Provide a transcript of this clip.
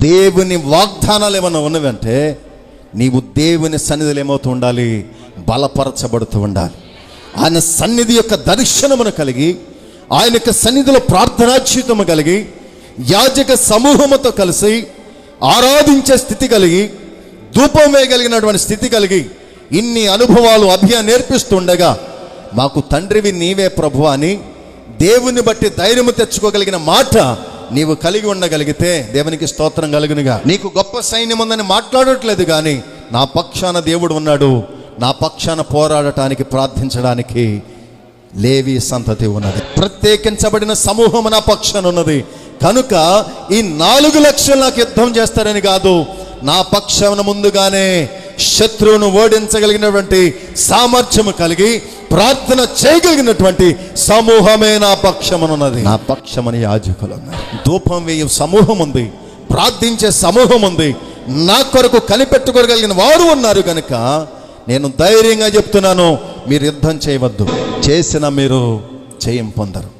దేవుని వాగ్దానాలు ఏమైనా ఉన్నవంటే నీవు దేవుని సన్నిధిలో ఏమవుతూ ఉండాలి? బలపరచబడుతూ ఉండాలి. ఆయన సన్నిధి యొక్క దర్శనమును కలిగి ఆయన యొక్క సన్నిధిలో ప్రార్థనాచ్యుతము కలిగి యాజక సమూహముతో కలిసి ఆరాధించే స్థితి కలిగి ధూపం వేయగలిగినటువంటి స్థితి కలిగి ఇన్ని అనుభవాలు అభ్య నేర్పిస్తుండగా మాకు తండ్రివి నీవే ప్రభు అని దేవుని బట్టి ధైర్యము తెచ్చుకోగలిగిన మాట నీవు కలిగి ఉండగలిగితే దేవునికి స్తోత్రం కలుగునుగా. నీకు గొప్ప సైన్యం ఉందని మాట్లాడట్లేదు కానీ నా పక్షాన దేవుడు ఉన్నాడు. నా పక్షాన పోరాడటానికి ప్రార్థించడానికి లేవి సంతతి ఉన్నది. ప్రత్యేకించబడిన సమూహం నా పక్షాన ఉన్నది. కనుక ఈ నాలుగు లక్షలు నాకు యుద్ధం చేస్తారని కాదు నా పక్షాన ముందుగానే శత్రువును ఓడించగలిగినటువంటి సామర్థ్యము కలిగి ప్రార్థన చేయగలిగినటువంటి సమూహమే నా పక్షమనున్నది. నా పక్షమని యాజకులు ఉన్నారు ధూపం వేయ సమూహం ఉంది ప్రార్థించే సమూహం ఉంది నా కొరకు కనిపెట్టుకోగలిగిన వారు ఉన్నారు కనుక నేను ధైర్యంగా చెప్తున్నాను మీరు యుద్ధం చేయవద్దు. చేసిన మీరు జయం పొందరు.